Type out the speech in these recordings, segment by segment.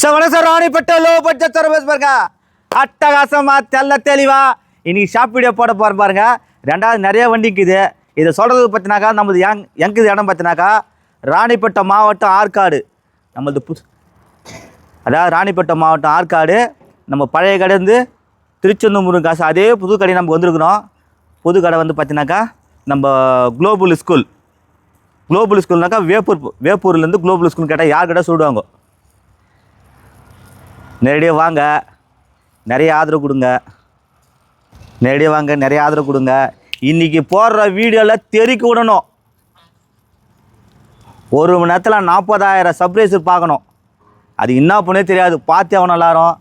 Sir வணக்கம் sir ராணிப்பட்ட low budget service பாருங்க அட்டகாசமா தெல்ல தெளிவா. இன்னைக்கு ஷாப் வீடியோ போட போற பாருங்க. ரெண்டாவது நிறைய வண்டி இருக்குது இதை சொல்றது பார்த்தினாக்கா நமது எங் எங்குது இடம் பார்த்தினாக்கா ராணிப்பட்டம் மாவட்டம் ஆற்காடு. நம்மளது புது அதாவது ராணிப்பட்டம் மாவட்டம் ஆற்காடு. நம்ம பழைய கடை வந்து திருச்செந்தூர் முருகன் காசு. அதே புது கடை நம்ம வந்திருக்கிறோம். புது கடை வந்து பார்த்தினாக்கா நம்ம குளோபல் ஸ்கூல் குளோபல் ஸ்கூல்னாக்கா வேப்பூர் வேப்பூர்லேருந்து குளோபல் ஸ்கூல் கேட்டால் யார் கிட்ட சொல்லுவாங்க? நேரடியாக வாங்க. நிறைய ஆதரவு கொடுங்க. நேரடியாக வாங்க நிறைய ஆதரவு கொடுங்க. இன்றைக்கி போடுற வீடியோவில் தெறிக்க விடணும். ஒரு மணி நேரத்தில் நாற்பதாயிரம் சப்ரைசர் பார்க்கணும். அது என்ன பண்ணே தெரியாது. பார்த்து அவன் எல்லாரும்?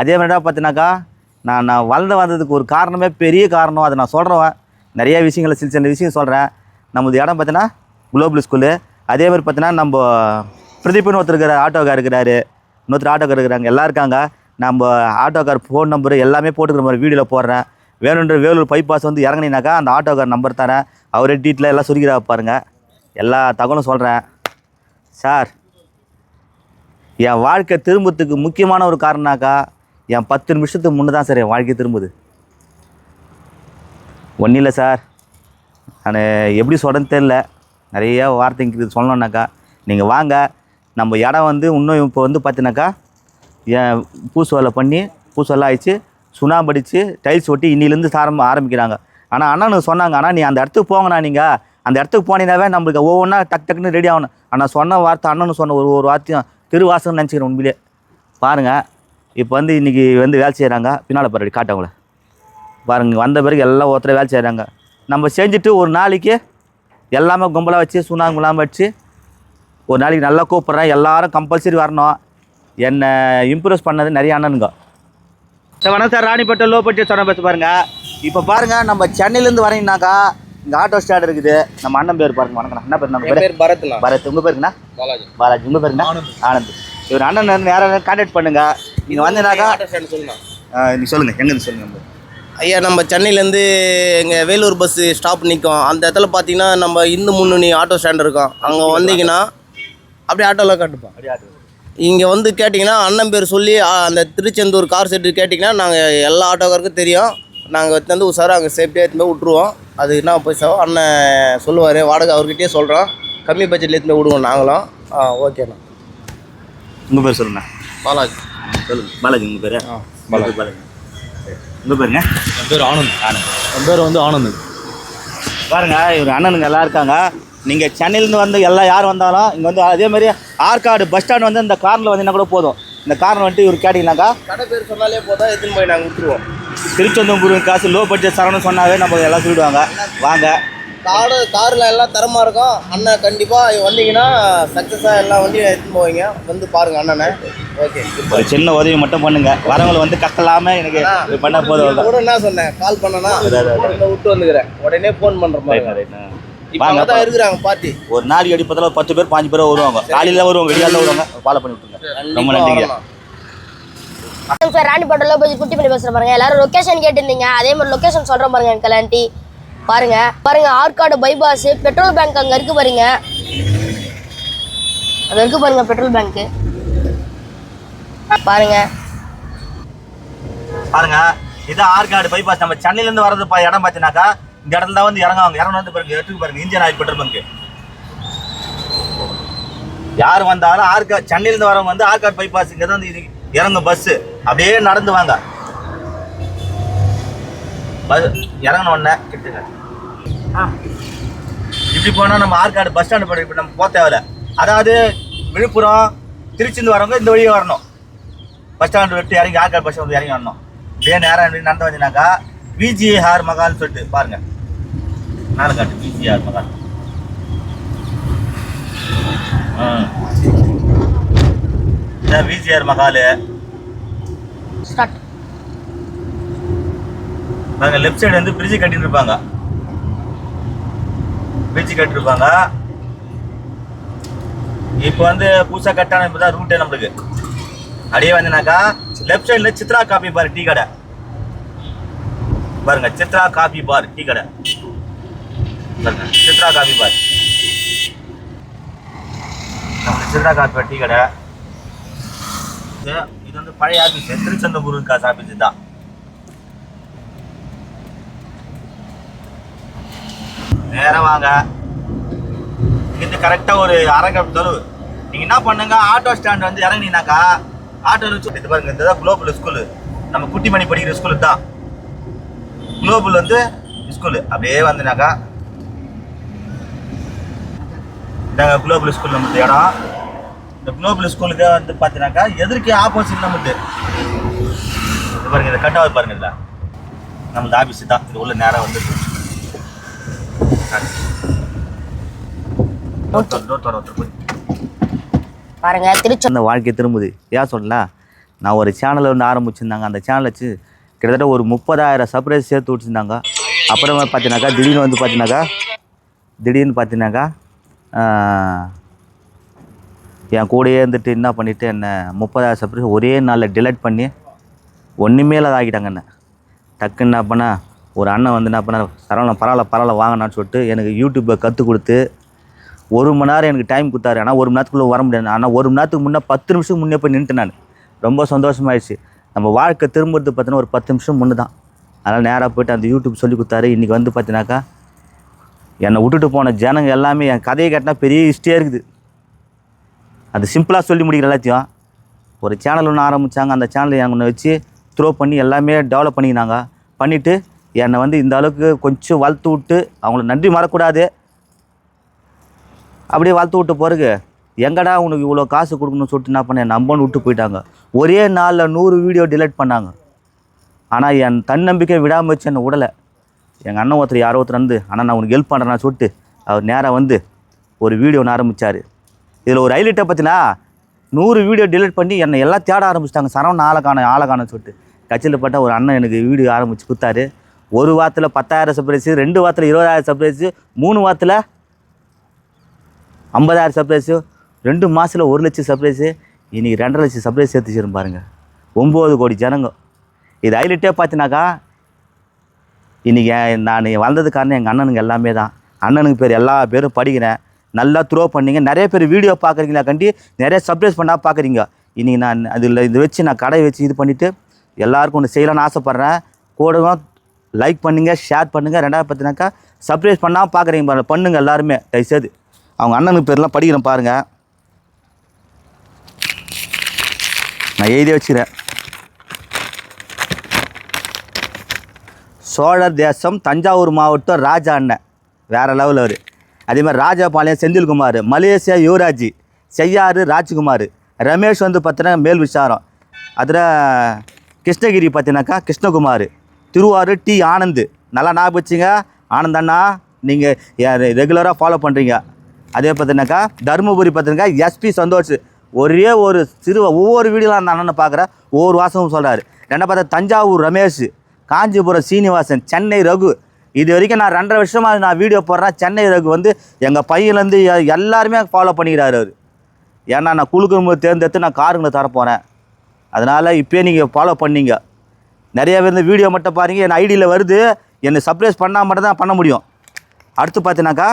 அதே மாதிரி பார்த்தினாக்கா நான் நான் வளர்ந்து வந்ததுக்கு ஒரு காரணமே பெரிய காரணம். அதை நான் சொல்கிறவன் நிறைய விஷயங்களை சில சில விஷயம் சொல்கிறேன் நமது இடம் பார்த்தீங்கன்னா குளோபல் ஸ்கூலு அதே மாதிரி பார்த்தீங்கன்னா நம்ம பிரதீப்னு ஒருத்தர் இருக்கிற ஆட்டோக்கார் இருக்கிறாரு. இன்னொருத்தர் ஆட்டோக்கார் இருக்கிறாங்க. எல்லாம் இருக்காங்க. நம்ம ஆட்டோக்கார் ஃபோன் நம்பர் எல்லாமே போட்டுக்கிற மாதிரி வீடியோவில் போடுறேன். வேணுன்ற வேலூர் பைபாஸ் வந்து இறங்குனீனாக்கா அந்த ஆட்டோக்கார் நம்பர் தரேன். அவரே டீட்டில் எல்லாம் சுருக்கிறா பாருங்கள் எல்லா தகவலும் சொல்கிறேன் சார் என் வாழ்க்கை திரும்புறதுக்கு முக்கியமான ஒரு காரணம்னாக்கா என் பத்து நிமிஷத்துக்கு முன்னே தான் சார் என் வாழ்க்கை திரும்புது. ஒன்றும் இல்லை சார். நான் எப்படி சொல்கிறேன்னு தெரில நிறைய வார்த்தைங்கிறது சொல்லணுன்னாக்கா நீங்கள் வாங்க. நம்ம இடம் வந்து இன்னும் இப்போ வந்து பார்த்தீங்கன்னாக்கா என் பூசு வேலை பண்ணி பூசு வேலை ஆயிடுச்சு சுண்ணாம்பு அடித்து டைல்ஸ் ஒட்டி இன்னிலேருந்து ஆரம்ப ஆரம்பிக்கிறாங்க. ஆனால் அண்ணனுக்கு சொன்னாங்க ஆனால் நீ அந்த இடத்துக்கு போங்கண்ணா நீங்கள் அந்த இடத்துக்கு போனீங்கன்னாவே நம்மளுக்கு ஒவ்வொன்றா டக் டக்குன்னு ரெடி ஆகணும். ஆனால் சொன்ன வார்த்தை அண்ணனு சொன்ன ஒரு ஒரு வார்த்தையும் திருவாசகம் நினச்சிக்கிறேன் உண்மையிலே. பாருங்கள் இப்போ வந்து இன்றைக்கி வந்து வேலை செய்கிறாங்க பின்னால் பாரு காட்டவங்கள பாருங்க வந்த பிறகு எல்லாம் ஒருத்தர் வேலை செய்கிறாங்க நம்ம செஞ்சுட்டு ஒரு நாளைக்கு எல்லாமே கும்பலாக வச்சு சுண்ணாம்புலாம் வச்சு ஒரு நாளைக்கு நல்லா கூப்பிட்றேன் எல்லாரும் கம்பல்சரி வரணும். என்னை இம்ப்ரெஸ் பண்ணது நிறைய அண்ணனுங்க. சார் வணக்கம் சார் ராணிப்பேட்டை லோ பட்ஜெட் சொன்ன பேச பாருங்க. இப்போ பாருங்க நம்ம சென்னையிலேருந்து வரீங்கனாக்கா இங்கே ஆட்டோ ஸ்டாண்ட் இருக்குது. நம்ம அண்ணன் பேர் பாருங்க வணக்கம் என்ன பேர் நம்ம பேர் பேர் பரத்ண்ணா பரத். உங்கள் பேருங்கண்ணா? பாலாஜி. பாலாஜி. உங்கள் பேருங்கண்ணா? ஆனந்த். இவர் அண்ணன் நேரம் கான்டாக்ட் பண்ணுங்க. நீங்கள் வந்தீங்கன்னாக்கா ஆட்டோ ஸ்டாண்ட் சொல்லுண்ணா. நீங்கள் சொல்லுங்கள் எங்கேருந்து சொல்லுங்கள் ஐயா நம்ம சென்னையிலேருந்து எங்கள் வேலூர் பஸ்ஸு ஸ்டாப் நிற்கும் அந்த இடத்துல பார்த்தீங்கன்னா நம்ம இந்து முன்னணி ஆட்டோ ஸ்டாண்ட் இருக்கும். அங்கே வந்தீங்கன்னா அப்படியே ஆட்டோவில் காட்டுப்போம் இங்கே வந்து கேட்டிங்கன்னா அண்ணன் பேர் சொல்லி அந்த திருச்செந்தூர் கார் செட்டு கேட்டிங்கன்னா நாங்கள் எல்லா ஆட்டோக்காருக்கும் தெரியும். நாங்கள் வந்து உஷாராக அங்கே சேஃப்டியாக எடுத்து போய் விட்ருவோம் அது என்ன பைசாவோ அண்ணன் சொல்லுவார் வாடகை அவர்கிட்டயே சொல்கிறோம் கம்மி பட்ஜெட்டில் எடுத்து போய் விடுவோம் நாங்களும். ஆ ஓகேண்ணா உங்கள் பேர் சொல்லுங்கண்ணா பாலாஜி. சொல்லுங்கள் பாலாஜி உங்கள் பேர்? ஆ, பாலாஜி. பாலாஜி. உங்கள் பேருங்க? என் பேர் ஆனந்த். ஆனந்த். என் பேர் வந்து ஆனந்த். பாருங்க இவர் அண்ணனுங்க எல்லாம் இருக்காங்க. நீங்கள் சென்னையிலேருந்து வந்து எல்லாம் யார் வந்தாலும் இங்கே வந்து அதே மாதிரி ஆற்காடு பஸ் ஸ்டாண்ட் வந்து இந்த காரில் வந்தீங்கன்னா கூட போதும். இந்த காரில் வந்துட்டு இவர் கேட்டிங்கனாக்கா கடை பேர் சொன்னாலே போதும் எடுத்துன்னு போய் நாங்கள் விட்டுருவோம். திருச்செந்தூர் காசு லோ பட்ஜெட் சரவணம் சொன்னாவே நம்ம எல்லாம் சொல்லிடுவாங்க. வாங்க. காரு காரில் எல்லாம் தரமாக இருக்கும். அண்ணன் கண்டிப்பாக வந்தீங்கன்னா சக்ஸஸாக எல்லா வண்டியும் எடுத்துன்னு போவீங்க. வந்து பாருங்கள் அண்ணனை. ஓகே ஒரு சின்ன உதவி மட்டும் பண்ணுங்க. வரவங்களை வந்து கட்டலாம எனக்கு பண்ண போதும். கூட என்ன சொன்னேன்? கால் பண்ணனா விட்டு வந்துக்கிறேன். உடனே ஃபோன் பண்ணுற மாதிரி. வாங்க அங்கே தான் இருக்கிறாங்க பார்ட்டி ஒரு நாளைக்கு அடிப்பதில் பத்து பேர் பாஞ்சு பேர் வருவாங்க. காலையில் வருவாங்க வெளியால வருவாங்க. ஃபாலோ பண்ணி விட்டுருங்க. ரொம்ப நன்றிங்க. சார் ராணிப்பேட்டில் போய் குட்டி பண்ணி பேசுகிறேன் பாருங்க. எல்லாரும் லொக்கேஷன் கேட்டிருந்தீங்க. அதே மாதிரி லொக்கேஷன் சொல்கிறேன் பாருங்க கலாண்டி பாருங்க. பாருங்க ஆற்காடு பைபாஸ் பெட்ரோல் பேங்க் அங்கே இருக்கு பாருங்க. அது இருக்கு பாருங்க பெட்ரோல் பேங்க்கு பாருங்க. பாருங்க இது ஆற்காடு பைபாஸ் நம்ம சென்னையில இருந்து வர்றது பா- இடம் பார்த்தீங்கன்னாக்கா இந்த இடத்துல தான் வந்து இறங்குவாங்க. இறங்க வந்து பாருங்க எடுத்துக்கு பாருங்க இந்தியன் ஆயில் பெட்ரோல் பங்க். யார் வந்தாலும் ஆர்கா சென்னையிலேருந்து வரவங்க வந்து ஆற்காடு பைபாஸ் இங்கே தான் வந்து இறங்கும் பஸ்ஸு அப்படியே நடந்து வாங்க. பஸ் இறங்கின உடனே கிட்டுங்க. ஆ. இப்படி போனால் நம்ம ஆற்காடு பஸ் ஸ்டாண்டு போய் இப்போ நம்ம போக தேவையில்ல. அதாவது விழுப்புரம் திருச்சிந்து வரவங்க இந்த வழியே வரணும். பஸ் ஸ்டாண்டு விட்டு இறங்கி ஆற்காடு பஸ் ஸ்டாண்டு இறங்கி வரணும். இதே நேரம் இப்படி நடந்து வந்தீங்கன்னாக்கா விஜிஹார் மகால்னு சொல்லிட்டு பாருங்கள் மேலே காட்டு விஜிஆர் மகால் ம். இதான் விஜிஆர் மகாலு பாருங்க லெஃப்ட் சைடு வந்து பிரிட்ஜ் கட்டிட்டு இருப்பாங்க பிரிட்ஜ் கட்டிருப்பாங்க இப்போ வந்து புதுசாக கட்டான இப்போ தான் ரூட்டே நம்மளுக்கு. அப்படியே வந்தீங்கன்னாக்கா லெஃப்ட் சைடில் சித்ரா காபி பார் டீ கடை. பாருங்க சித்ரா காபி பார் டீ கடை. பாருங்க சித்ரா காபி பார் நம்ம சித்ரா காபி பார் டீ கடை. இது இது வந்து பழைய ஆஃபீஸ் திருச்செந்தூர் காசு ஆஃபீஸ் தான் நேரம் வாங்க. இங்கிருந்து கரெக்டாக ஒரு அரை கிலோ தொலைவு நீங்கள் என்ன பண்ணுங்க ஆட்டோ ஸ்டாண்ட் வந்து இறங்குனீங்கனாக்கா ஆட்டோ இது பாருங்க இந்த தான் குளோபல் ஸ்கூலு நம்ம குட்டிமணி படிக்கிற ஸ்கூலு தான் குளோபல் வந்து ஸ்கூலு அப்படியே வந்துனாக்கா இதாங்க குளோபல் ஸ்கூல் நம்மளுக்கு இடம் இந்த குளோபல் ஸ்கூலுக்கு வந்து பார்த்தீங்கன்னாக்கா எதிர்க்கு ஆப்போசிட் நம்மளுக்கு இது பாருங்க இந்த கட்டாவது பாருங்க இதில். நம்மளது ஆஃபீஸ் தான். இது உள்ள நேராக வந்து பாருங்க திருச்செந்தூர் அந்த வாழ்க்கை திரும்புது? ஏன் சொல்லல நான் ஒரு சேனலை ஒன்று ஆரம்பிச்சிருந்தாங்க. அந்த சேனல் வச்சு கிட்டத்தட்ட ஒரு முப்பதாயிரம் சப்ரைஸ் சேர்த்து விட்டுருந்தாங்க. அப்புறமா பார்த்தீங்கன்னாக்கா திடீர்னு வந்து பார்த்தீங்கன்னாக்கா திடீர்னு பார்த்தீங்கன்னாக்கா என் கூடயே இருந்துட்டு என்ன பண்ணிவிட்டு என்னை முப்பதாயிரம் சப்ரைஸ் ஒரே நாளில் டிலீட் பண்ணி ஒன்றுமே இல்லாத ஆக்கிட்டாங்க என்ன. டக்குன்னு என்ன பண்ண ஒரு அண்ணன் வந்து என்ன பண்ணார் பரவாயில்ல பரவாயில்ல பரவாயில்ல வாங்கினான்னு சொல்லிட்டு எனக்கு யூடியூப்பை கற்றுக் கொடுத்து ஒரு மணி நேரம் எனக்கு டைம் கொடுத்தாரு. ஆனால் ஒரு மணி நேரத்துக்குள்ளே வர முடியாது. ஆனால் ஒரு மணி நேரத்துக்கு முன்னே பத்து நிமிஷம் முன்னே போய் நின்றுட்டேன் நான். ரொம்ப சந்தோஷமாயிடுச்சு. நம்ம வாழ்க்கை திரும்புறது பார்த்தீங்கன்னா ஒரு பத்து நிமிஷம் முன்னு தான் அதனால் நேராக போயிட்டு அந்த யூடியூப் சொல்லி கொடுத்தாரு. இன்றைக்கி வந்து பார்த்தீங்கன்னாக்கா என்னை விட்டுட்டு போன ஜனங்க எல்லாமே என் கதையை கேட்டினா பெரிய ஹிஸ்டியாக இருக்குது. அது சிம்பிளாக சொல்லி முடிக்கிற எல்லாத்தையும். ஒரு சேனல் ஒன்று ஆரம்பித்தாங்க அந்த சேனலை என் ஒன்று வச்சு த்ரோ பண்ணி எல்லாமே டெவலப் பண்ணிக்கினாங்க. பண்ணிவிட்டு என்னை வந்து இந்த அளவுக்கு கொஞ்சம் வளர்த்து விட்டு அவங்கள நன்றி மறக்கூடாது அப்படியே வளர்த்து விட்ட பிறகு எங்கடா உனக்கு இவ்வளோ காசு கொடுக்கணும்னு சொல்லிட்டு என்ன பண்ணேன்? நம்பன்னு விட்டு போயிட்டாங்க. ஒரே நாளில் நூறு வீடியோ டிலீட் பண்ணாங்க. ஆனால் என் தன்னம்பிக்கை விடாமல் வச்சு என்னை விடலை. எங்கள் அண்ணன் ஒருத்தர் யாரோ ஒருத்தர் வந்து அண்ணன் நான் உனக்கு ஹெல்ப் பண்ணுறேன்னு சொல்லிட்டு அவர் நேராக வந்து ஒரு வீடியோ ஒன்று ஆரம்பித்தார் இதில் ஒரு ஹைலைட்டை பார்த்தீங்கன்னா நூறு வீடியோ டிலீட் பண்ணி என்னை எல்லாம் தேட ஆரம்பிச்சிட்டாங்க. சரவண ஆளை காண ஆளை காணன்னு சொல்லிட்டு. கட்சியில் பட்ட ஒரு அண்ணன் எனக்கு வீடியோ ஆரம்பித்து கொடுத்தாரு. ஒரு வாரத்தில் பத்தாயிரம் சப்ரைஸு ரெண்டு வாரத்தில் இருபதாயிரம் சப்ரைஸு மூணு வாரத்தில் ஐம்பதாயிரம் சர்ப்ரைஸு ரெண்டு மாதத்தில் ஒரு லட்சம் சர்ப்ரைஸு இன்றைக்கி ரெண்டரை லட்சம் சர்ப்ரைஸ் சேர்த்து பாருங்கள் ஒம்பது கோடி ஜனங்க. இது ஹைலைட்டே பார்த்தினாக்கா இன்றைக்கி நான் வந்தது காரணம் எங்கள் அண்ணனுங்க எல்லாமே தான். அண்ணனுக்கு பேர் எல்லா பேரும் படிக்கிறேன். நல்லா த்ரோ பண்ணீங்க. நிறைய பேர் வீடியோ பார்க்குறீங்களா கண்டி? நிறைய சர்ப்ரைஸ் பண்ணால் பார்க்குறீங்க. இன்றைக்கி நான் அதில் இது வச்சு நான் கடை வச்சு இது பண்ணிவிட்டு எல்லாருக்கும் ஒன்று செய்யலாம்னு ஆசைப்பட்றேன். கூடவும் லைக் பண்ணுங்கள் ஷேர் பண்ணுங்கள் ரெண்டாவது பார்த்தினாக்கா சர்ப்ரைஸ் பண்ணால் பார்க்குறீங்க பாருங்கள் பண்ணுங்கள் எல்லாருமே. தயவுசெய்து. அவங்க அண்ணனுக்கு பேர்லாம் படிக்கிறேன் பாருங்கள் நான் எழுதி வச்சுக்கிறேன். சோழர் தேசம் தஞ்சாவூர் மாவட்டம் ராஜா அண்ணன். வேறு லெவலில் அவர். அதே மாதிரி ராஜாபாளையம் செந்தில்குமார் மலேசியா யுவராஜ் செய்யாறு ராஜ்குமார் ரமேஷ் வந்து பார்த்தீங்கன்னா மேல் விசாரம். அதில் கிருஷ்ணகிரி பார்த்தீங்கன்னாக்கா கிருஷ்ணகுமார் திருவாரூர் டி ஆனந்த். நல்லா ஞாபகம் வச்சுங்க. ஆனந்த் அண்ணா நீங்கள் ரெகுலராக ஃபாலோ பண்ணுறீங்க அதே பார்த்தீங்கன்னாக்கா தருமபுரி பார்த்தீங்கன்னா எஸ்பி சந்தோஷ். ஒரே ஒரு சிறு ஒவ்வொரு வீடியோலாம் அந்த அண்ணனை பார்க்குறேன் ஒவ்வொரு வாசமும் சொல்கிறாரு என்ன பார்த்தா தஞ்சாவூர் ரமேஷ். காஞ்சிபுரம் சீனிவாசன் சென்னை ரகு. இது வரைக்கும் நான் ரெண்டரை வருஷமாக நான் வீடியோ போடுறேன். சென்னை ரகு வந்து எங்கள் பையன்லேருந்து எல்லாருமே ஃபாலோ பண்ணிக்கிறாரு அவர். ஏன்னா நான் குழுக்கும்போது தேர்ந்தெடுத்து நான் காருங்களை தரப்போகிறேன் அதனால் இப்போயே நீங்கள் ஃபாலோ பண்ணீங்க. நிறைய பேர் இந்த வீடியோ மட்டும் பாருங்கள் என் ஐடியில் வருது. என்னை சர்ப்ரைஸ் பண்ணால் மட்டும் தான் பண்ண முடியும். அடுத்து பார்த்தீங்கன்னாக்கா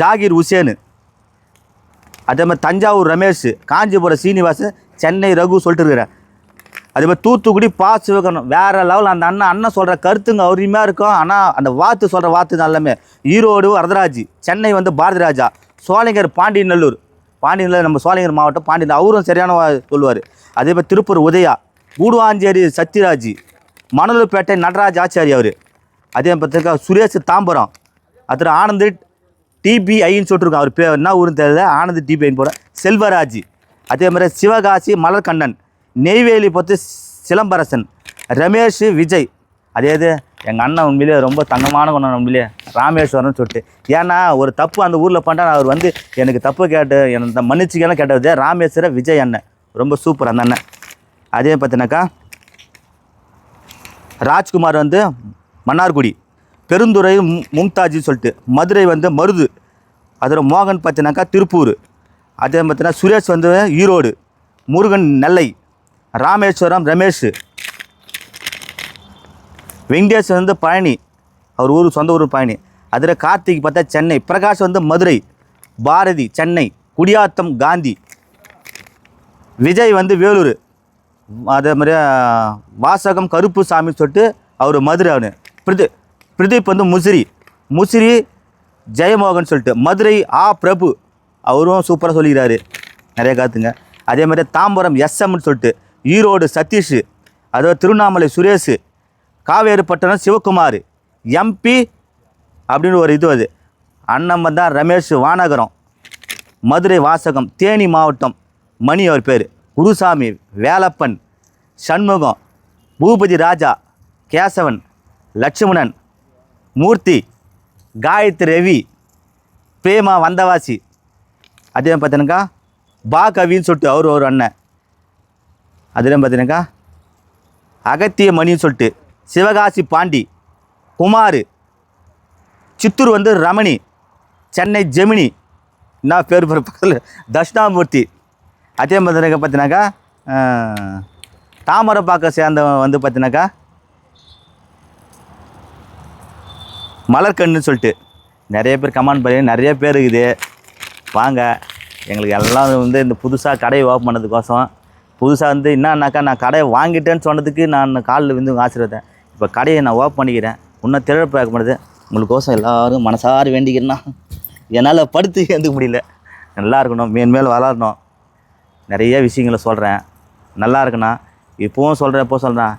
ஜாகிர் ஹுசேனு அதே மாதிரி தஞ்சாவூர் ரமேஷ் காஞ்சிபுரம் சீனிவாசன் சென்னை ரகு சொல்லிட்டு இருக்கிறேன் அதே மாதிரி தூத்துக்குடி பா சிவகணும் வேறு லெவல் அந்த அண்ணன் அண்ணன் சொல்கிற கருத்துங்க அருமையாக இருக்கும். ஆனால் அந்த வாத்து சொல்கிற வாத்து தான் எல்லாமே. ஈரோடு வரதராஜ் சென்னை வந்து பாரதி ராஜா சோழிங்கர் பாண்டியநல்லூர். பாண்டியநல்லூர் நம்ம சோழிங்கர் மாவட்டம் பாண்டியன் அவரும் சரியான வா- சொல்லுவார். அதே மாதிரி திருப்பூர் உதயா கூடுவாஞ்சேரி சத்யராஜ் மணலூர்பேட்டை நடராஜ் ஆச்சாரி அவர். அதே பார்த்தீங்கன்னா சுரேஷ் தாம்பரம். அதில் ஆனந்த் டிபிஐன்னு சொல்லிட்டுருக்கோம் அவர் பேர் என்ன ஊருன்னு தெரியல. ஆனந்த் டிபிஐன்னு போட செல்வராஜ். அதே மாதிரி சிவகாசி மலர்கண்ணன். நெய்வேலி பொத்து சிலம்பரசன் ரமேஷ் விஜய். அதே இது எங்கள் அண்ணன் உண்மையிலே ரொம்ப தங்கமான குணம் உண்மையிலே ராமேஸ்வரம்னு சொல்லிட்டு. ஏன்னா ஒரு தப்பு அந்த ஊரில் பண்ணா அவர் வந்து எனக்கு தப்பு கேட்டு எனக்கு மன்னிச்சுக்கெல்லாம் கேட்டது ராமேஸ்வர விஜய் அண்ணன். ரொம்ப சூப்பர் அந்த அண்ணன். அதே பார்த்தினாக்கா ராஜ்குமார் வந்து மன்னார்குடி பெருந்துறை மு- மும்தாஜின்னு சொல்லிட்டு மதுரை வந்து மருது அதில் மோகன் பார்த்தீங்கன்னாக்கா திருப்பூர். அதே பார்த்தீங்கன்னா சுரேஷ் வந்து ஈரோடு முருகன் நெல்லை ராமேஸ்வரம் ரமேஷ். வெங்கடேஷ் வந்து பழனி அவர் ஊர் சொந்த ஊர் பழனி அதில் கார்த்திக் பார்த்தா சென்னை பிரகாஷ் வந்து மதுரை பாரதி சென்னை குடியாத்தம் காந்தி. விஜய் வந்து வேலூர். அதே மாதிரி வாசகம் கருப்பு சாமின்னு சொல்லிட்டு அவர் மதுரை அவனு பிரதி பிரதீப் வந்து முசிறி. முசிறி ஜெயமோகன் சொல்லிட்டு மதுரை ஆ பிரபு. அவரும் சூப்பராக சொல்லிக்கிறாரு. நிறைய காத்துங்க. அதே மாதிரி தாம்பரம் எஸ்எம்னு சொல்லிட்டு ஈரோடு சதீஷ் அதாவது திருவண்ணாமலை சுரேஷ் காவேரிப்பட்டினம் சிவகுமார் எம்பி அப்படின்னு ஒரு இது அது. அண்ணன் தான் ரமேஷ் வானகரம் மதுரை வாசகம் தேனி மாவட்டம் மணி அவர் பேர். குருசாமி வேலப்பன் சண்முகம் பூபதி ராஜா கேசவன் லட்சுமணன் மூர்த்தி காயத்ரி ரவி பிரேமா வந்தவாசி. அதே பார்த்தீங்கன்னாக்கா பா கவின்னு சொல்லிட்டு அவர் ஒரு அண்ணன். அதில் பார்த்தீங்கன்னாக்கா? அகத்திய மணின்னு சொல்லிட்டு சிவகாசி பாண்டி குமார் சித்தூர் வந்து ரமணி சென்னை ஜெமினி என்ன பேர் பேர் பக்கத்தில்? தட்சிணாமூர்த்தி. அதே மாதிரி பார்த்தீங்கன்னாக்கா தாமரை தாமரைப்பாக்கம் சேர்ந்தவன் வந்து பார்த்தீங்கன்னாக்கா மலர்கண்ணுன்னு சொல்லிட்டு நிறைய பேர் கமெண்ட் பண்ணி நிறைய பேர் இருக்குது. வாங்க எங்களுக்கு எல்லாம் வந்து இந்த புதுசாக கடையை ஓப்பன் பண்ணதுக்கோசம் புதுசாக வந்து என்னன்னாக்கா நான் கடையை வாங்கிட்டேன்னு சொன்னதுக்கு நான் காலில் வந்து ஆசீர்வாதேன் இப்போ கடையை நான் ஓப்பன் பண்ணிக்கிறேன். இன்னும் திறப்பாக்க மாட்டேது உங்களுக்கோசம் எல்லாரும் மனசார வேண்டிக்கிறேன்னா என்னால் படுத்து எழுந்துக்க முடியல. நல்லா இருக்கணும். மேன்மேல் வளரணும். நிறைய விஷயங்களை சொல்கிறேன் நல்லா இருக்குண்ணா. இப்போவும் சொல்கிறேன் எப்போ சொல்கிறேன்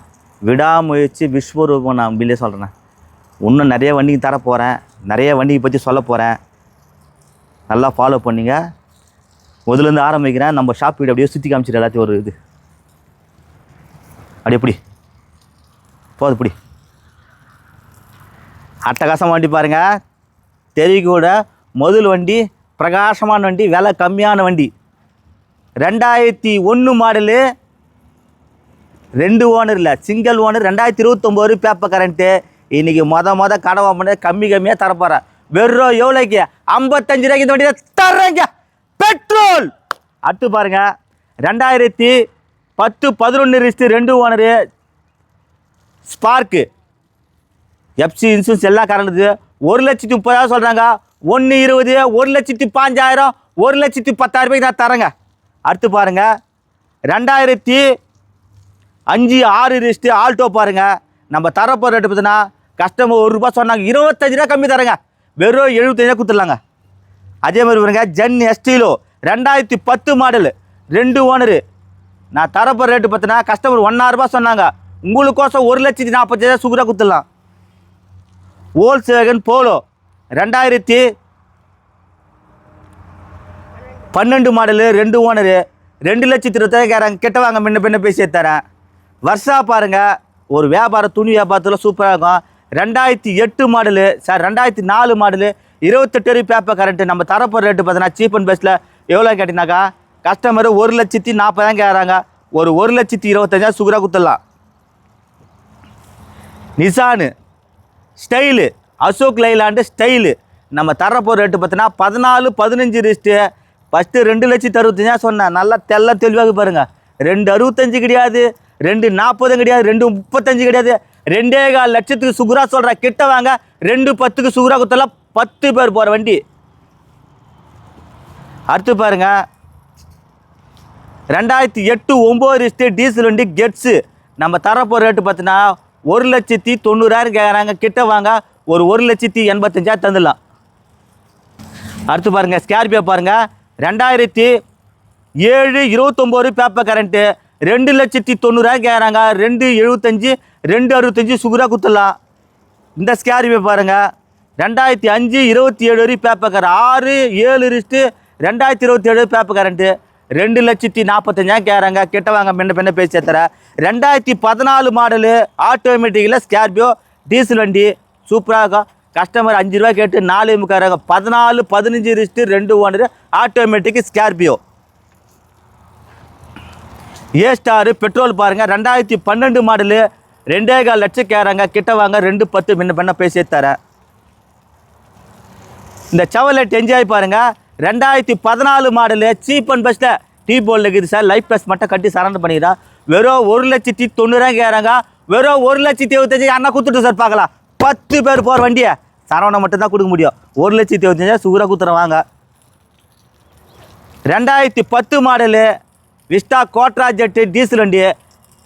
விடாமுயற்சி விஸ்வரூபம் நான் உண்மையிலே சொல்கிறேன் இன்னும் நிறைய வண்டிக்கு தர போகிறேன் நிறைய வண்டியை பற்றி சொல்ல போகிறேன் நல்லா ஃபாலோ பண்ணிங்க. முதலேருந்து ஆரம்பிக்கிறேன். நம்ம ஷாப் வீடு அப்படியே சுற்றி காமிச்சிட்டு எல்லாத்தையும் ஒரு இது. அப்படியே பிடி போது பிடி அட்டகாசம் வண்டி பாருங்கள் தெருவிக்கூட முதல் வண்டி பிரகாசமான வண்டி விலை கம்மியான வண்டி. ரெண்டாயிரத்தி ஒன்று மாடலு ரெண்டு ஓனர் இல்லை சிங்கிள் ஓனர் ரெண்டாயிரத்தி இருபத்தொம்போது பேப்பர் கரண்ட்டு இன்றைக்கி மொத மொத கடை பண்ண கம்மி கம்மியாக தரப்போகிறேன் வெறும் எவ்வளோக்கு ஐம்பத்தஞ்சு ரூபாய்க்கு இந்த வண்டியை தர்றேங்க. பெட்ரோல்! அடுத்து பாருங்க. ரெண்டாயிரத்தி பத்து பதினொன்று ரிஸ்ட்டு ரெண்டு ஓனரு ஸ்பார்க்கு எஃப்சி இன்சூரன்ஸ் எல்லாம் கரண்டுது ஒரு லட்சத்தி முப்பதாயிரம் சொல்கிறாங்க ஒன்று இருபது ஒரு லட்சத்தி பாஞ்சாயிரம் ஒரு லட்சத்தி பத்தாயிரம் ரூபாய்க்கு நான் தரேங்க. அடுத்து பாருங்க. ரெண்டாயிரத்தி அஞ்சு ஆறு ரிஸ்ட்டு ஆல்டோ பாருங்க. நம்ம தரப்போ ரேட்டு பார்த்தீங்கன்னா கஸ்டமர் ஒரு ரூபா சொன்னாங்க இருபத்தஞ்சு ரூபா கம்மி தரேங்க. வெறும் எழுபத்தஞ்சு ரூபா கொடுத்துடலாங்க. அதே மாதிரி பாருங்க ஜென் எஸ்டிலோ ரெண்டாயிரத்தி பத்து மாடலு ரெண்டு ஓனரு நான் தரப்போ ரேட்டு பார்த்தினா கஸ்டமர் ஒன்றாயிரரூபா சொன்னாங்க. உங்களுக்கோசம் ஒரு லட்சத்தி நாற்பத்தஞ்சாயிரம் சூப்பராக கொடுத்துடலாம். ஓல்சேகன் போலோ ரெண்டாயிரத்தி பன்னெண்டு மாடலு ரெண்டு ஓனரு ரெண்டு லட்சத்தி இருபத்தாயிரம் கிட்ட வாங்க முன்ன பின்ன பேசி தரேன் வருஷா பாருங்க ஒரு வியாபாரம் துணி வியாபாரத்தில் சூப்பராக இருக்கும். ரெண்டாயிரத்தி எட்டு மாடலு சார் ரெண்டாயிரத்தி நாலு மாடலு இருபத்தெட்டு வரை பேப்பர் கரண்ட்டு நம்ம தரப்போகிற ரேட்டு பார்த்தீங்கன்னா சீப் அண்ட் பெஸ்ட்டில் எவ்வளோ கேட்டிங்கனாக்கா கஸ்டமர் ஒரு லட்சத்தி நாற்பதாயிரம் கேட்குறாங்க. ஒரு ஒரு லட்சத்தி இருபத்தஞ்சாயிரம் சுகராக கொடுத்துடலாம். Nissan style Ashok Leyland style. நம்ம தரப்போகிற ரேட்டு பார்த்தீங்கன்னா பதினாலு பதினஞ்சு ரிஸ்ட்டு ஃபஸ்ட்டு ரெண்டு லட்சத்தி அறுபத்தஞ்சா சொன்னேன். நல்லா தெல்ல தெளிவாக பாருங்கள் ரெண்டு அறுபத்தஞ்சு கிடையாது ரெண்டு நாற்பதும் கிடையாது ரெண்டு முப்பத்தஞ்சு கிடையாது. ரெண்டே கால் லட்சத்துக்கு சுகுரா சொல்கிற கிட்ட வாங்க. ரெண்டு பத்துக்கு சுகுரா குத்தலாம் பத்து பேர் போகிற வண்டி. அடுத்து பாருங்க. ரெண்டாயிரத்தி எட்டு ஒம்பது ரிஸ்ட்டு டீசல் வண்டி கெட்ஸு. நம்ம தரப்போகிற ரேட்டு பார்த்தீங்கன்னா ஒரு லட்சத்தி தொண்ணூறாயிரம் கேட்குறாங்க கிட்ட வாங்க ஒரு ஒரு லட்சத்தி எண்பத்தஞ்சாயிரம் தந்துடலாம். அடுத்து பாருங்கள் ஸ்கார்பியோ பாருங்கள் ரெண்டாயிரத்தி ஏழு இருபத்தொம்போது பேப்பர் கரண்ட்டு ரெண்டு லட்சத்தி தொண்ணூறாயிரம் கேட்குறாங்க ரெண்டு எழுபத்தஞ்சி ரெண்டு அறுபத்தஞ்சி சுகுராக குத்தலாம் இந்த ஸ்கேர்பியோ பாருங்கள் ரெண்டாயிரத்தி அஞ்சு இருபத்தி ஏழு வரை பேப்பர் கரண்ட் ஆறு ஏழு ரிஸ்ட்டு ரெண்டாயிரத்தி இருபத்தி ஏழு பேப்பர் கரண்ட்டு ரெண்டு லட்சத்தி நாற்பத்தஞ்சாயிரம் கேட்குறாங்க கிட்ட வாங்க பெண்ண பெண்ண பேசி தரேன் ரெண்டாயிரத்தி பதினாலு மாடலு ஆட்டோமேட்டிக்கில் ஸ்கார்பியோ டீசல் வண்டி. சூப்பராக இருக்கும் கஸ்டமர் அஞ்சு ரூபா கேட்டு நாலு முக்காராங்க பதினாலு பதினஞ்சு ரிஸ்ட்டு ரெண்டு owner automatic Scorpio A star petrol பாருங்கள் ரெண்டாயிரத்தி பன்னெண்டு மாடலு ரெண்டே கால் லட்சம் கேட்குறாங்க கிட்ட வாங்க ரெண்டு பத்து முன்ன பின்ன பேசி தரேன் இந்த செவலெட் என்ஜாய் பாருங்கள் ரெண்டாயிரத்தி பதினாலு மாடலு சீப் அண்ட் பெஸ்ட்டில் டீ போல் இருக்குது சார் லைஃப் ப்ளஸ் மட்டும் கட்டி சரண்டர் பண்ணிக்கிறா. வெறும் ஒரு லட்சத்தி தொண்ணூறாயிரம் கேட்குறாங்க வெறும் ஒரு லட்சத்தி இருபத்தஞ்சி அண்ணா கொடுத்துட்டு சார் பார்க்கலாம். பத்து பேர் போகிற வண்டியை சரவணை மட்டும் தான் கொடுக்க முடியும். ஒரு லட்சத்தி எழுபத்தஞ்சா சுகராக கொடுத்துறேன் வாங்க. ரெண்டாயிரத்தி பத்து மாடலு விஸ்டா கோட்ரா ஜெட்டு டீசல் வண்டி.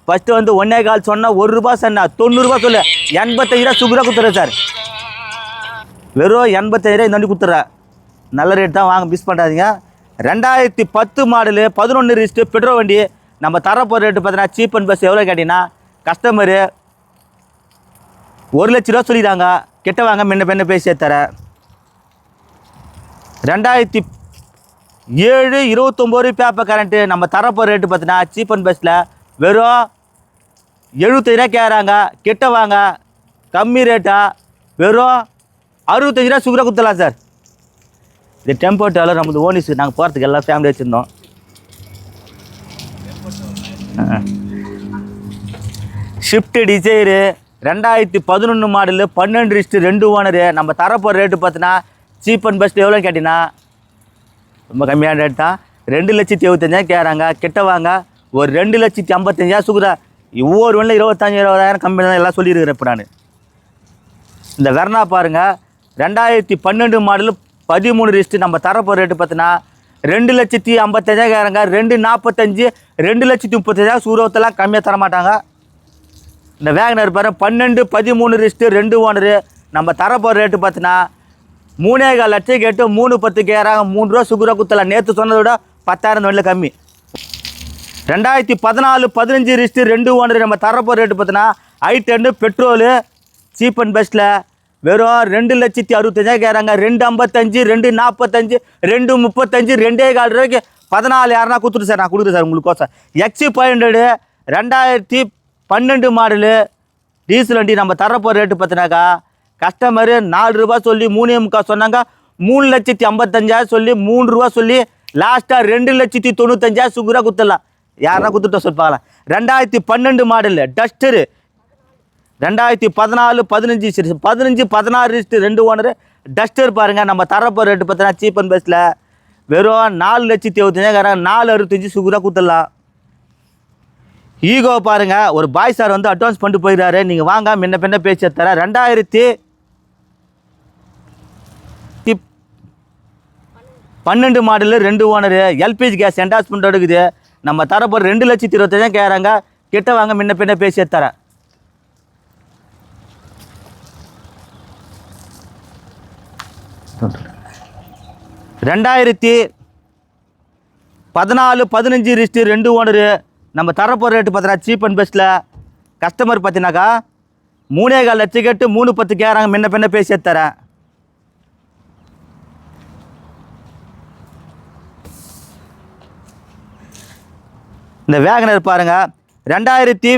ஃபஸ்ட்டு வந்து ஒன்னே கால் சொன்னால் ஒரு ரூபா சொன்னா தொண்ணூறுரூபா சொல்லு. எண்பத்தஞ்சு ரூபா சுகுரா கொடுத்துறேன் சார் வெறும் எண்பத்தஞ்சு இந்த வண்டி கொடுத்துட்றேன் நல்ல ரேட் தான் வாங்க மிஸ் பண்ணாதீங்க. ரெண்டாயிரத்தி பத்து மாடலு பதினொன்று ரிஸ்ட்டு பெட்ரோல் வண்டி. நம்ம தரப்போகிற ரேட்டு பார்த்தீங்கன்னா சீப் அண்ட் பஸ் எவ்வளோ கேட்டிங்கன்னா கஸ்டமரு ஒரு லட்ச ரூபா சொல்லிடுறாங்க கிட்ட வாங்க முன்ன பின்ன பேசி தரேன் ரெண்டாயிரத்தி ஏழு இருபத்தொம்போது பேப்பர் கரண்ட்டு நம்ம தரப்போகிற ரேட்டு பார்த்தீங்கன்னா சீப் அண்ட் பெஸ்ட்டில் வெறும் எழுபத்தஞ்சு கேட்குறாங்க கிட்ட வாங்க கம்மி ரேட்டா வெறும் அறுபத்தஞ்சு ரூபா சுகராக கொடுத்துடலாம் சார். இது டெம்போ டேலர் நமது ஓனிஸ் நாங்கள் போகிறதுக்கு எல்லாம் ஃபேமிலி வச்சுருந்தோம். ஷிஃப்ட்டு டிசைரு ரெண்டாயிரத்தி பதினொன்று மாடலு பன்னெண்டு ரிஸ்ட்டு ரெண்டு ஓனரு நம்ம தரப்போகிற ரேட்டு பார்த்தீங்கன்னா சீப் அண்ட் பெஸ்ட் எவ்வளோ கேட்டிங்கன்னா ரொம்ப கம்மியான ரேட் தான். ரெண்டு லட்சத்தி எழுபத்தஞ்சாயிரம் கேட்குறாங்க கிட்ட வாங்க. ஒரு ரெண்டு லட்சத்தி ஐம்பத்தஞ்சாயிரம் சுகுதா ஒவ்வொரு ஒன்றில் இருபத்தஞ்சி இருபதாயிரம் கம்மி தான் எல்லாம் சொல்லியிருக்கிறேன் இப்போ நான். இந்த வெர்னா பாருங்கள் ரெண்டாயிரத்தி பன்னெண்டு மாடலு பதிமூணு ரிஸ்ட்டு நம்ம தரப்போ ரேட்டு பார்த்தீங்கன்னா ரெண்டு லட்சத்தி ஐம்பத்தஞ்சாயிரங்க ரெண்டு நாற்பத்தஞ்சு ரெண்டு லட்சத்தி முப்பத்தஞ்சாயிரம் சூரவத்தெல்லாம் கம்மியாக தர மாட்டாங்க. இந்த வேகனர் பாரு பன்னெண்டு பதிமூணு ரிஸ்ட்டு ரெண்டு ஓனரு நம்ம தரப்போ ரேட்டு பார்த்தீங்கன்னா மூணே கால் லட்சம் கேட்டு மூணு பத்து கேட்குறாங்க மூணு ரூபா சுகுரா குத்தலை. நேற்று சொன்னதை விட பத்தாயிரம் வெளில கம்மி. ரெண்டாயிரத்தி பதினாலு பதினஞ்சு ரிஸ்ட்டு ரெண்டு ஓனரு நம்ம தரப்போ ரேட்டு பார்த்தீங்கன்னா i ten petrol cheap and பெஸ்ட்டில் வெறும் ரெண்டு லட்சத்தி அறுபத்தஞ்சாயிரம் கேட்குறாங்க ரெண்டு ஐம்பத்தஞ்சு ரெண்டு நாற்பத்தஞ்சு ரெண்டு முப்பத்தஞ்சு ரெண்டே கால் ரூபாய்க்கு பதினாலு யாருனா கொடுத்துட்டு சார் நான் கொடுக்குறேன் சார் உங்களுக்கு கோசம் எக்ஸி ஃபைவ் ஹண்ட்ரடு ரெண்டாயிரத்தி பன்னெண்டு மாடலு. டீசல் வண்டி நம்ம தரப்போகிற ரேட்டு பார்த்தினாக்கா கஸ்டமரு நாலு ரூபா சொல்லி மூணே முக்கா சொன்னாங்க. மூணு லட்சத்தி ஐம்பத்தஞ்சாயிரம் சொல்லி மூணு ரூபா சொல்லி லாஸ்ட்டாக ரெண்டு லட்சத்தி தொண்ணூத்தஞ்சாயிரம் சுகுராக கொடுத்துடலாம். யாருன்னா கொடுத்துட்டோம் சொல்லி பார்க்கலாம் ரெண்டாயிரத்தி பன்னெண்டு மாடலு டஸ்டரு ரெண்டாயிரத்தி பதினாலு பதினஞ்சு சரி பதினஞ்சு பதினாறு ரிஸ்ட்டு ரெண்டு ஓனரு டஸ்டர் பாருங்கள் நம்ம தரப்போ ரேட்டு பார்த்தீங்கன்னா சீப் அண்ட் பெஸ்ட்டில் வெறும் நாலு லட்சத்தி இருபத்தஞ்சாயிரம் நாலு அறுபத்தஞ்சு சுகுராக கொடுத்துடலாம். ஈகோ பாருங்கள் ஒரு பாய் சார் வந்து அட்வான்ஸ் பண்ணிட்டு போயிடுறாரு. நீங்கள் வாங்க முன்ன பின்ன பேச்சு தரேன் ரெண்டாயிரத்தி பன்னெண்டு மாடலு ரெண்டு ஓனரு எல்பிஜி கேஸ் என்டாஸ்மெண்ட் இருக்குது நம்ம தரப்போ ரெண்டு லட்சத்தி இருபத்தஞ்சாயிரம் கேட்குறாங்க. கிட்ட வாங்க முன்ன பின்ன பேசி தரேன் ரெண்டாயிரத்தி பதினாலு பதினஞ்சு ரிஸ்ட்டு ரெண்டு ஓனரு நம்ம தரப்போகிற ரேட்டு பார்த்தீங்கன்னா சீப் அண்ட் பெஸ்ட்டில் கஸ்டமர் பார்த்தீங்கன்னாக்கா மூணே கால் லட்சம் கேட்டு மூணு பத்து கேட்குறாங்க முன்ன பின்ன பேசி தரேன் இந்த வேகனர் பாருங்க. ரெண்டாயிரத்தி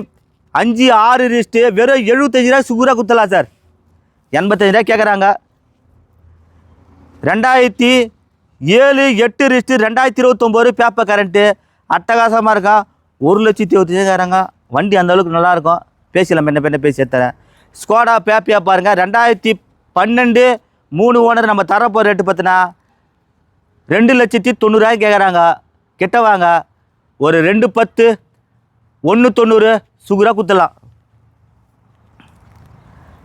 அஞ்சு ஆறு ரிஸ்ட்டு வெறும் எழுபத்தஞ்சு ரூபா சுகுராக குத்தலாம் சார். எண்பத்தஞ்சு ரூபா கேட்குறாங்க ரெண்டாயிரத்தி ஏழு எட்டு ரிஸ்ட்டு ரெண்டாயிரத்தி இருபத்தொம்போது பேப்பர் கரண்ட்டு அட்டகாசமாக இருக்கும் ஒரு லட்சத்தி இருபத்தஞ்சாயிரங்க வண்டி அந்தளவுக்கு நல்லாயிருக்கும். பேசலாம் என்ன பெண்ண பேசி தரேன் ஸ்கோடா பேப்பியா பாருங்கள் ரெண்டாயிரத்தி பன்னெண்டு மூணு ஓனர் நம்ம தரப்போ ரேட்டு பார்த்தினா ரெண்டு லட்சத்தி தொண்ணூறாயிரம் கேட்குறாங்க கிட்ட வாங்க. ஒரு ரெண்டு பத்து ஒன்று தொண்ணூறு சுகராக குத்தலாம்.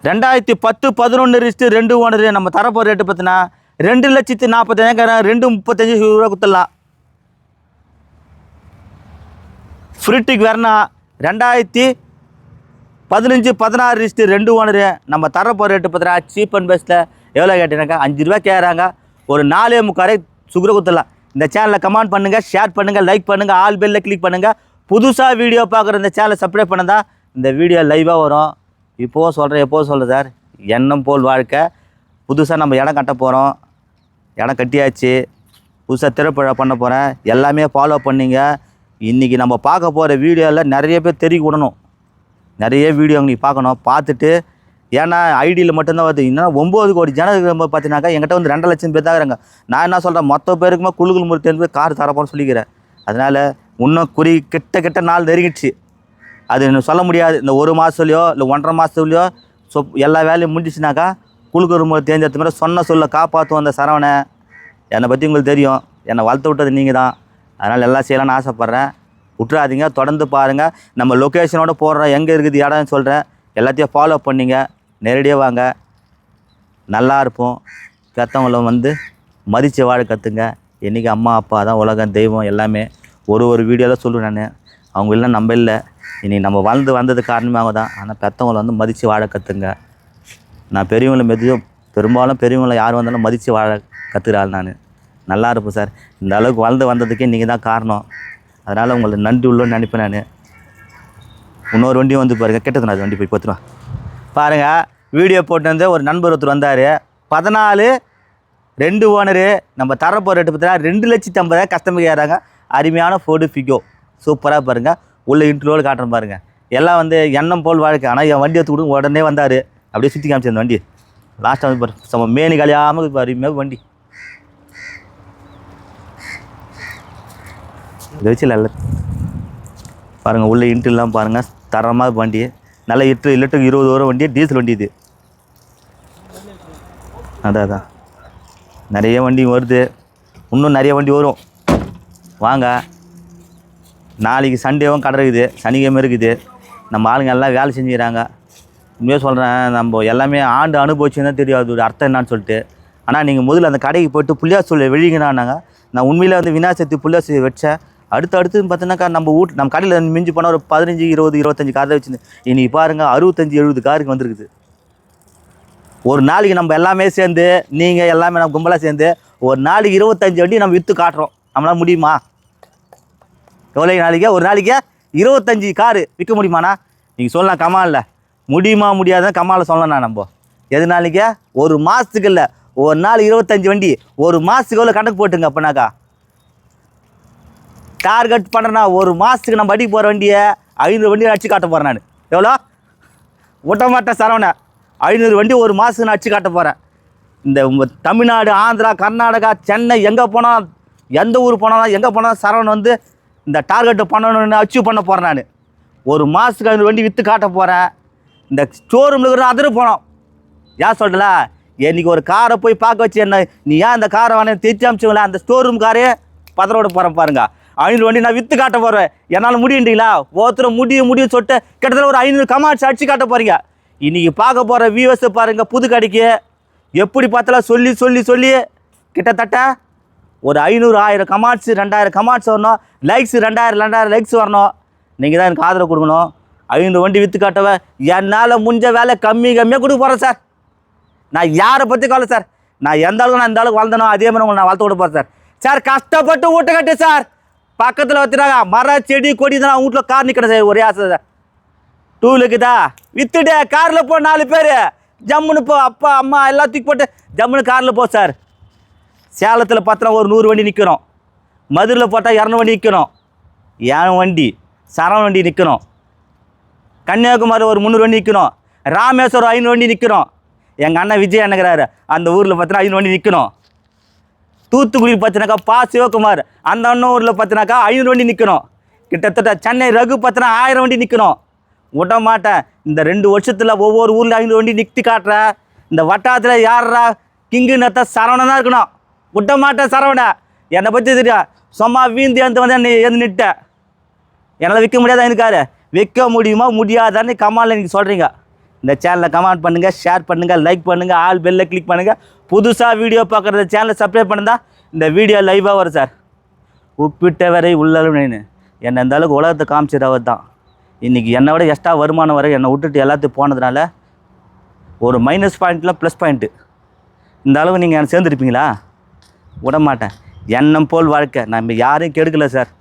ரெண்டாயிரத்தி பத்து பதினொன்று ரிஸ்ட்டு ரெண்டு ஓனரு நம்ம தரப்போ ரேட்டு பார்த்தினா ரெண்டு லட்சத்தி நாற்பத்தஞ்சாயிரம் ரெண்டு முப்பத்தஞ்சு ரூபா கொடுத்துடலாம் ஃப்ரிட்டிக் வெர்னா ரெண்டாயிரத்தி பதினஞ்சு பதினாறு ரிஸ்ட்டு ரெண்டு ஓனரு நம்ம தரப்போ ரேட்டு பார்த்தீங்கன்னா சீப் அண்ட் பெஸ்ட்டில் எவ்வளோ கேட்டீங்கன்னாக்கா அஞ்சு ரூபா கேட்குறாங்க. ஒரு நாலே முக்காரை சுகுர கொடுத்துடலாம் இந்த சேனலை கமெண்ட் பண்ணுங்கள் ஷேர் பண்ணுங்கள் லைக் பண்ணுங்கள் ஆல் பெல்லில் கிளிக் பண்ணுங்கள் புதுசாக வீடியோ பார்க்குற இந்த சேனலை சப்ஸ்கிரைப் பண்ண இந்த வீடியோ லைவாக வரும். இப்போது சொல்கிறேன் எப்போது சொல்கிறேன் சார்? எண்ணம் போல் வாழ்க்கை. புதுசாக நம்ம இடம் கட்ட போகிறோம் இடம் கட்டியாச்சு. புதுசாக திரைப்பழ பண்ண போகிறேன் எல்லாமே ஃபாலோ பண்ணிங்க. இன்றைக்கி நம்ம பார்க்க போகிற வீடியோவில் நிறைய பேர் தெரிய விடணும் நிறைய வீடியோ நீ பார்க்கணும். பார்த்துட்டு ஏன்னா ஐடியில் மட்டும்தான் வருது. இன்னும் ஒம்பது கோடி ஜனம் பார்த்தீங்கன்னாக்கா என்கிட்ட வந்து ரெண்டு லட்சம் பேர் தான் நான் என்ன சொல்கிறேன் மொத்த பேருக்குமே குழுகுல் முறை தெரிஞ்சு கார் தரப்போன்னு சொல்லிக்கிறேன். அதனால் இன்னும் குறி கிட்ட கிட்ட நாள் நெருங்கிடுச்சு. அது இன்னும் சொல்ல முடியாது. இந்த ஒரு மாதத்துலையோ இல்லை ஒன்றரை மாதத்துலையோ சொ எல்லா வேலையும் முடிஞ்சிச்சுனாக்கா குழுக்குரு முறை தேர்ந்தெடுத்த மாதிரி சொன்ன சொல்ல காப்பாற்றும் அந்த சரவணை. என்னை பற்றி உங்களுக்கு தெரியும். என்னை வளர்த்து விட்டது நீங்கள் தான் அதனால் எல்லாம் செய்யலாம்னு ஆசைப்பட்றேன். விட்றாதீங்க தொடர்ந்து பாருங்கள் நம்ம லொக்கேஷனோட போடுறோம் எங்கே இருக்குது இடம்னு சொல்கிறேன் எல்லாத்தையும் ஃபாலோ பண்ணிங்க. நேரடியாக வாங்க. நல்லா இருப்போம். பெற்றவங்களும் வந்து மதித்து வாழ கற்றுங்க என்றைக்கு அம்மா அப்பா தான் உலகம் தெய்வம் எல்லாமே ஒரு ஒரு வீடியோவில் சொல்லுவேன் நான். அவங்க இல்லை நம்ம இல்லை. இன்றைக்கி நம்ம வளர்ந்து வந்தது காரணமாக தான் ஆனால் பெற்றவங்களை வந்து மதித்து வாழ கற்றுங்க நான் பெரியவங்களை மெதியும் பெரும்பாலும் பெரியவங்களை யார் வந்தாலும் மதித்து வாழ கற்றுக்கிறாள் நான். நல்லா இருப்பேன் சார். இந்த அளவுக்கு வளர்ந்து வந்ததுக்கே நீங்கள் தான் காரணம். அதனால் உங்களை நன்றி உள்ளோன்னு நினைப்பேன் நான். இன்னொரு வண்டியும் வந்து பாருங்கள் கெட்டது நான் வண்டி போய் பார்த்துருவேன் பாருங்கள் வீடியோ போட்டு வந்து ஒரு நண்பர் ஒருத்தர் வந்தார். பதினாலு ரெண்டு ஓனரு நம்ம தரப்போ ரேட்டு பார்த்தீங்கன்னா ரெண்டு லட்சத்தி ஐம்பதாயிரம் கஸ்டமர் ஏறாங்க அருமையான ஃபோர்டு ஃபிகோ சூப்பராக பாருங்கள் உள்ள இன்ட்ரோடு காட்டுறேன் பாருங்கள் எல்லாம் வந்து எண்ணம் போல் வாழ்க்கை. ஆனால் என் வண்டி எடுத்து கொடுங்க உடனே வந்தார். அப்படியே சுற்றி காமிச்சு அந்த வண்டி. லாஸ்ட்டாக வந்து பாரு சம மேனி கழியாமல் அருமையாக வண்டி. இதை வச்சு இல்லை பாருங்கள் உள்ளே இன்ட்ரெலாம் பாருங்கள் தரமாக வண்டி. நல்ல எட்டு லிட்டருக்கு இருபது வரும் வண்டி டீசல் வண்டி இது. அதான் அதான். நிறைய வண்டி வருது. இன்னும் நிறைய வண்டி வரும். வாங்க. நாளைக்கு சண்டேவும் கடை இருக்குது. சனிக்கிழமை இருக்குது. நம்ம ஆளுங்க எல்லாம் வேலை செஞ்சுக்கிறாங்க. உண்மையாக சொல்கிறேன் நம்ம எல்லாமே ஆண்டு அனுபவிச்சுன்னா தெரியும் அதோட அர்த்தம் என்னான்னு சொல்லிட்டு. ஆனால் நீங்கள் முதல்ல அந்த கடைக்கு போய்ட்டு புள்ளியார் சொல்லி வெளியிங்கனாங்க. நான் உண்மையில் வந்து விநாசக்தி புள்ளியார் சொல்லி வச்சேன். அடுத்து அடுத்து பார்த்தீங்கன்னாக்கா நம்ம வீட் நம்ம கடையில் மிஞ்சி போனால் ஒரு பதினஞ்சு இருபது இருபத்தஞ்சி கார் தான் வச்சுருந்து இன்னைக்கு பாருங்கள் அறுபத்தஞ்சி எழுபது காருக்கு வந்துருக்குது. ஒரு நாளைக்கு நம்ம எல்லாமே சேர்ந்து நீங்கள் எல்லாமே நம்ம கும்பலாக சேர்ந்து ஒரு நாளைக்கு இருபத்தஞ்சி வண்டி நம்ம விற்று காட்டுறோம். நம்மளால் முடியுமா? எவ்வளோ நாளைக்கு? ஒரு நாளைக்கு இருபத்தஞ்சி காரு விற்க முடியுமாண்ணா? நீங்கள் சொல்லலாம் கமாலில் முடியுமா முடியாதுன்னு கமாலில் சொல்லணும் நம்ம எதுனாலிங்க? ஒரு மாதத்துக்கு இல்லை ஒரு நாள் இருபத்தஞ்சி வண்டி ஒரு மாதத்துக்கு எவ்வளோ கணக்கு போட்டுங்க அப்படின்னாக்கா டார்கெட் பண்ணுறேன்னா ஒரு மாதத்துக்கு நம்ம அடிக்க போகிற வண்டியை ஐநூறு வண்டியை அடிச்சு காட்ட போகிறேன் நான். எவ்வளோ? விட்ட மாட்டேன் சரவணை. ஐநூறு வண்டி ஒரு மாதத்துக்கு நான் அடிச்சு காட்ட போகிறேன் இந்த தமிழ்நாடு ஆந்திரா கர்நாடகா சென்னை எங்கே போனால் எந்த ஊர் போனாலும் எங்கே போனாலும் சரவணன் வந்து இந்த டார்கெட்டை பண்ணணும்னு அச்சீவ் பண்ண போகிறேன் நான். ஒரு மாதத்துக்கு ஐநூறு வண்டி விற்று காட்ட போகிறேன் இந்த ஷோரூமில் இருக்கிற அதிர போனோம். ஏன் சொல்லல என்னைக்கு ஒரு காரை போய் பார்க்க வச்சு என்ன நீ ஏன் அந்த காரை வாங்க திருச்சி அமிச்சுங்களா அந்த ஸ்டோர் ரூம் காரே பதறோட போகிறேன் பாருங்க. ஐநூறு வண்டி நான் விற்று காட்ட போகிறேன் என்னால் முடியுன்றீங்களா ஒருத்தர் முடியும் முடியும் சொல்லிட்டு கிட்டத்தட்ட ஒரு ஐநூறு கமாட்ஸ் அடிச்சு காட்ட போகிறீங்க இன்றைக்கி பார்க்க போகிற வியூவர்ஸை பாருங்கள் புது கடைக்கு. எப்படி பார்த்தாலும் சொல்லி சொல்லி சொல்லி கிட்டத்தட்ட ஒரு ஐநூறு ஆயிரம் கமாட்ஸு ரெண்டாயிரம் கமாட்ஸ் வரணும். லைக்ஸ் ரெண்டாயிரம் ரெண்டாயிரம் லைக்ஸ் வரணும். நீங்கள் தான் எனக்கு ஆதரவு கொடுக்கணும். ஐந்து வண்டி விற்று காட்டவ என்னால் முடிஞ்ச வேலை கம்மி கம்மியாக கொடுக்க போகிறேன் சார். நான் யாரை பற்றி கவலை சார்? நான் எந்த அளவுக்கு நான் இந்த அளவுக்கு வளர்ந்தனோ அதே மாதிரி உங்களை நான் வளர்த்து விட போகிறேன் சார். சார் கஷ்டப்பட்டு வீட்டை கட்டு சார். பக்கத்தில் வச்சுறாங்க மர செடி கொடி தான் வீட்டில் கார் நிற்கிறேன் சார். ஒரே ஆசை சார். டூ இருக்குதா வித்துட்டு காரில் போ நாலு பேர். ஜம்முன்னு போ அப்பா அம்மா எல்லாத்துக்கும் போட்டு ஜம்முன்னு காரில் போ சார். சேலத்தில் பார்த்தா ஒரு நூறு வண்டி நிற்கிறோம் மதுரையில் போட்டால் இரநூறு வண்டி நிற்கணும் என் வண்டி? சரவண வண்டி நிற்கணும் கன்னியாகுமரி ஒரு முந்நூறு வண்டி நிற்கணும் ராமேஸ்வரம் ஐநூறு வண்டி நிற்கிறோம் எங்கள் அண்ணன் விஜய் என்னங்கிறாரு அந்த ஊரில் பார்த்தீங்கன்னா ஐநூறு வண்டி நிற்கணும் தூத்துக்குடி பார்த்தினாக்கா பா சிவகுமார். அந்த அண்ணன் ஊரில் பார்த்தினாக்கா ஐநூறு வண்டி நிற்கணும் கிட்டத்தட்ட சென்னை ரகு பார்த்தினா ஆயிரம் வண்டி நிற்கணும் விட மாட்டேன். இந்த ரெண்டு வருஷத்தில் ஒவ்வொரு ஊரில் ஐநூறு வண்டி நிறுத்தி காட்டுற. இந்த வட்டாரத்தில் யாரா கிங்கு நத்த சரவணன் தான் இருக்கணும். விட மாட்டேன் சரவண. என்னை பற்றி தெரியும் சும்மா வீந்து வந்து வந்து என்னை எழுந்து நிட்டேன் என்னால் விற்க முடியாதா இருக்காரு விற்க முடியுமா? முடியாதான்னு கமாலில் நீங்கள் சொல்கிறீங்க இந்த சேனலை கமெண்ட் பண்ணுங்கள் ஷேர் பண்ணுங்கள் லைக் பண்ணுங்கள் ஆல் பெல்லில் கிளிக் பண்ணுங்கள் புதுசாக வீடியோ பார்க்குறத சேனலை சப்ஸ்கிரைப் பண்ணுதா இந்த வீடியோ லைவாக வரும் சார் உப்பிட்ட வரை உள்ளளவு என்னை இந்த அளவுக்கு உலகத்தை காமிச்சது அவர் தான். இன்றைக்கி என்னை விட எக்ஸ்ட்ரா வருமானம் வரை என்னை விட்டுட்டு எல்லாத்தையும் போனதுனால ஒரு மைனஸ் பாயிண்ட்டில் ப்ளஸ் பாயிண்ட்டு இந்த அளவு நீங்கள் என்னை சேர்ந்துருப்பீங்களா? விட மாட்டேன் எண்ணம் போல் வாழ்க்கை. நம்ம யாரையும் கெடுக்கலை சார்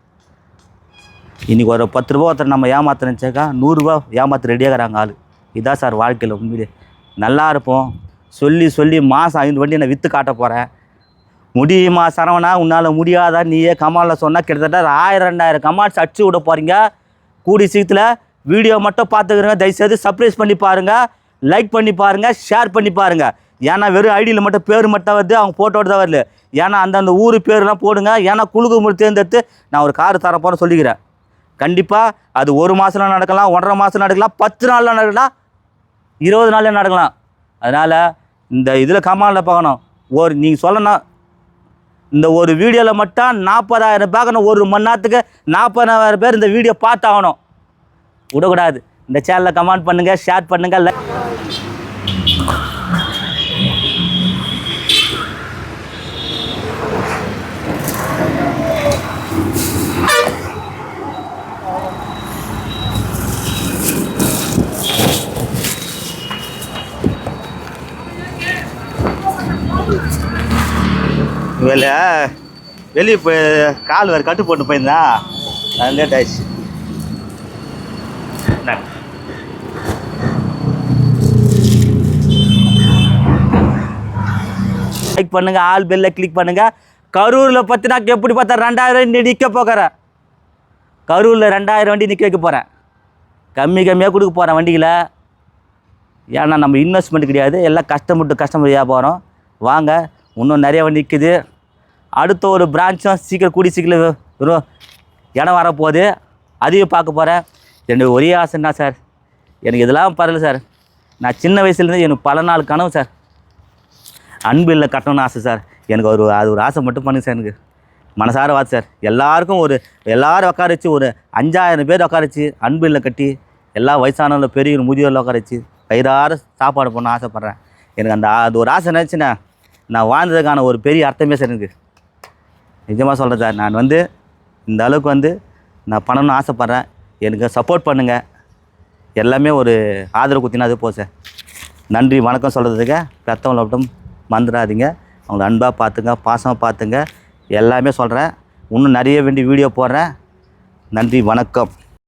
இன்றைக்கி ஒரு பத்து ரூபா ஒருத்தர் நம்ம ஏமாத்த நூறுரூவா ஏமாத்த ரெடியாகிறாங்க ஆள். இதான் சார் வாழ்க்கையில் உண்மையிலே. நல்லா இருப்போம். சொல்லி சொல்லி மாதம் ஐந்து வண்டி நான் விற்று காட்ட போகிறேன் முடியுமா சரவணா? உன்னால் முடியாதா? நீயே கமாலில் சொன்னால் கிட்டத்தட்ட ஆயிரம் ரெண்டாயிரம் கமால்ஸ் அடிச்சு விட போகிறீங்க கூடி சீக்கிரத்தில் வீடியோ மட்டும் பார்த்துக்கிறங்க தயவுசெய்து சர்ப்ரைஸ் பண்ணி பாருங்கள் லைக் பண்ணி பாருங்கள் ஷேர் பண்ணி பாருங்கள் ஏன்னா வெறும் ஐடியில் மட்டும் பேர் மட்டும் வருது. அவங்க ஃபோட்டோட தான் வரல. ஏன்னா அந்தந்த ஊர் பேர்லாம் போடுங்க. ஏன்னா குழுக்கு முறை தேர்ந்தெடுத்து நான் ஒரு கார் தர போகிறேன் சொல்லிக்கிறேன். கண்டிப்பாக அது ஒரு மாதம் நடக்கலாம் ஒன்றரை மாதம் நடக்கலாம் பத்து நாளில் நடக்கலாம் இருபது நாளில் நடக்கலாம். அதனால் இந்த இதில் கமாலில் பார்க்கணும். ஒரு நீங்கள் சொல்லணும் இந்த ஒரு வீடியோவில் மட்டும் நாற்பதாயிரம் பார்க்கணும். ஒரு மணி நேரத்துக்கு நாற்பதாயிரம் பேர் இந்த வீடியோ பார்த்தாகணும். விடக்கூடாது. இந்த சேனலில் கமெண்ட் பண்ணுங்கள் ஷேர் பண்ணுங்கள் லைக் வெளியே போய் கால் வேறு கட்டு போட்டு போயிருந்தா அது லேட் ஆயிடுச்சு. லைக் பண்ணுங்க ஆல் பெல்ல கிளிக் பண்ணுங்க. கரூரில் பத்தினாக்கு எப்படி பார்த்தா ரெண்டாயிரம் வண்டி நிற்க போகிறேன் கரூரில் ரெண்டாயிரம் வண்டி நிற்க வைக்க போகிறேன் கம்மி கம்மியாக கொடுக்க போகிறேன் வண்டிகளை ஏன்னா நம்ம இன்வெஸ்ட்மெண்ட் கிடையாது. எல்லாம் கஸ்டமர் கஸ்டமர் வியாபாரம். வாங்க இன்னும் நிறைய வண்டி நிற்குது அடுத்த ஒரு பிரான்ச்சும் சீக்கிரம் கூடி சீக்கிரம் வரும் இடம் வரப்போகுது. அதையும் பார்க்க போகிறேன் எனக்கு ஒரே ஆசைன்னா சார்? எனக்கு இதெல்லாம் பரவாயில்ல சார். நான் சின்ன வயசுலேருந்து எனக்கு பல நாள் கனவு சார். அன்பு இல்லை கட்டணும்னு ஆசை சார். எனக்கு ஒரு அது ஒரு ஆசை மட்டும் பண்ணுங்க சார் எனக்கு. மனசார வாத்து சார். எல்லாருக்கும் ஒரு எல்லோரும் உட்கார வச்சு ஒரு அஞ்சாயிரம் பேர் உட்கார வச்சு அன்பு இல்லை கட்டி எல்லா வயசானவங்களும் பெரிய முதியோரில் உட்கார வச்சு வயிறார சாப்பாடு பண்ண ஆசைப்பட்றேன். எனக்கு அந்த அது ஒரு ஆசை நினச்சினா நான் வாழ்ந்ததுக்கான ஒரு பெரிய அர்த்தமே சார் எனக்கு. நிஜமாக சொல்கிறேன் சார் நான் வந்து இந்த அளவுக்கு வந்து நான் பண்ணணும்னு ஆசைப்பட்றேன். எனக்கு சப்போர்ட் பண்ணுங்கள் எல்லாமே ஒரு ஆதரவு குத்தினா அது போ சார். நன்றி வணக்கம் சொல்கிறதுக்கு பெத்தவங்களை மட்டும் மறந்துடாதீங்க. அவங்கள அன்பாக பார்த்துங்க பாசமாக பார்த்துங்க. எல்லாமே சொல்கிறேன் இன்னும் நிறைய வேண்டி வீடியோ போடுறேன். நன்றி வணக்கம்.